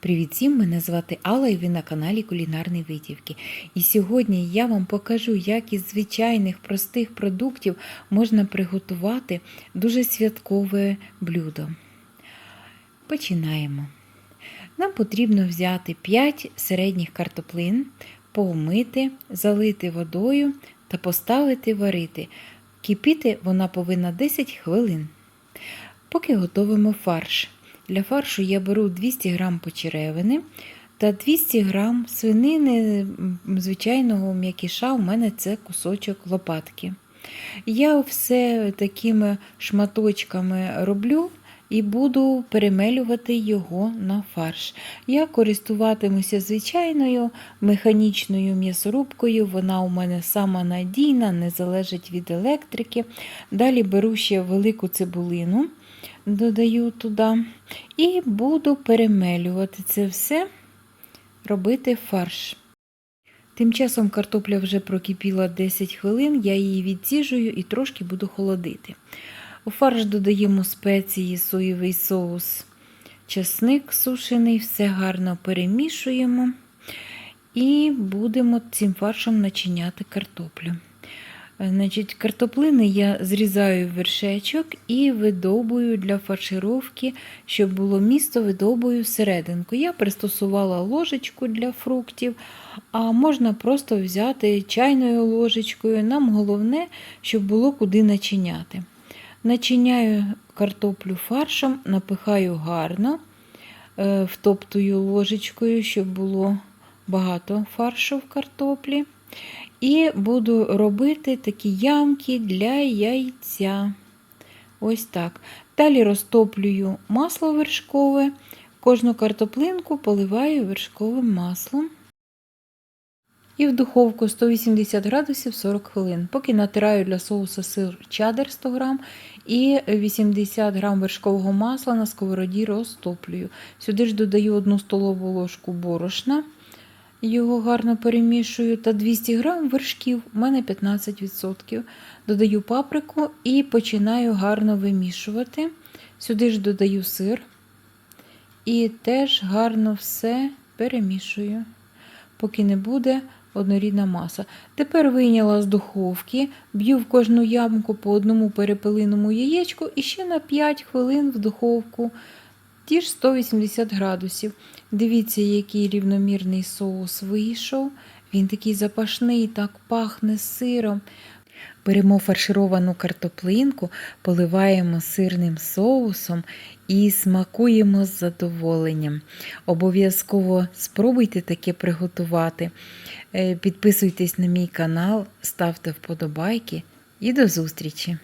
Привіт всім! Мене звати Алла і ви на каналі Кулінарні Витівки. І сьогодні я вам покажу, як із звичайних простих продуктів можна приготувати дуже святкове блюдо. Починаємо. Нам потрібно взяти 5 середніх картоплин, помити, залити водою та поставити варити. Кипіти вона повинна 10 хвилин. Поки готуємо фарш. Для фаршу я беру 200 г почеревини та 200 г свинини звичайного м'якіша, у мене це кусочок лопатки. Я все такими шматочками роблю і буду перемелювати його на фарш. Я користуватимуся звичайною механічною м'ясорубкою, вона у мене сама надійна, не залежить від електрики. Далі беру ще велику цибулину додаю туди. І буду перемелювати це все, робити фарш. Тим часом картопля вже прокипіла 10 хвилин, я її відсіжую і трошки буду холодити. У фарш додаємо спеції, соєвий соус, часник сушений, все гарно перемішуємо і будемо цим фаршем начиняти картоплю. Значить, Картоплини я зрізаю в вершечок і видобую для фаршировки, щоб було місто, видобую серединку. Я пристосувала ложечку для фруктів, а можна просто взяти чайною ложечкою. Нам головне, щоб було куди начиняти. Начиняю картоплю фаршем, напихаю гарно, втоптую ложечкою, щоб було багато фаршу в картоплі. І буду робити такі ямки для яйця. Ось так. Далі розтоплюю масло вершкове, кожну картоплинку поливаю вершковим маслом. І в духовку 180 градусів 40 хвилин. Поки натираю для соусу сир чадер 100 г і 80 г вершкового масла на сковороді розтоплюю. Сюди ж додаю 1 столову ложку борошна. Його гарно перемішую та 200 г вершків, у мене 15%. Додаю паприку і починаю гарно вимішувати. Сюди ж додаю сир і теж гарно все перемішую, поки не буде однорідна маса. Тепер вийняла з духовки, б'ю в кожну ямку по одному перепелиному яєчку і ще на 5 хвилин в духовку. Ті ж 180 градусів. Дивіться, який рівномірний соус вийшов. Він такий запашний, так пахне сиром. Беремо фаршировану картоплинку, поливаємо сирним соусом і смакуємо з задоволенням. Обов'язково спробуйте таке приготувати. Підписуйтесь на мій канал, ставте вподобайки і до зустрічі!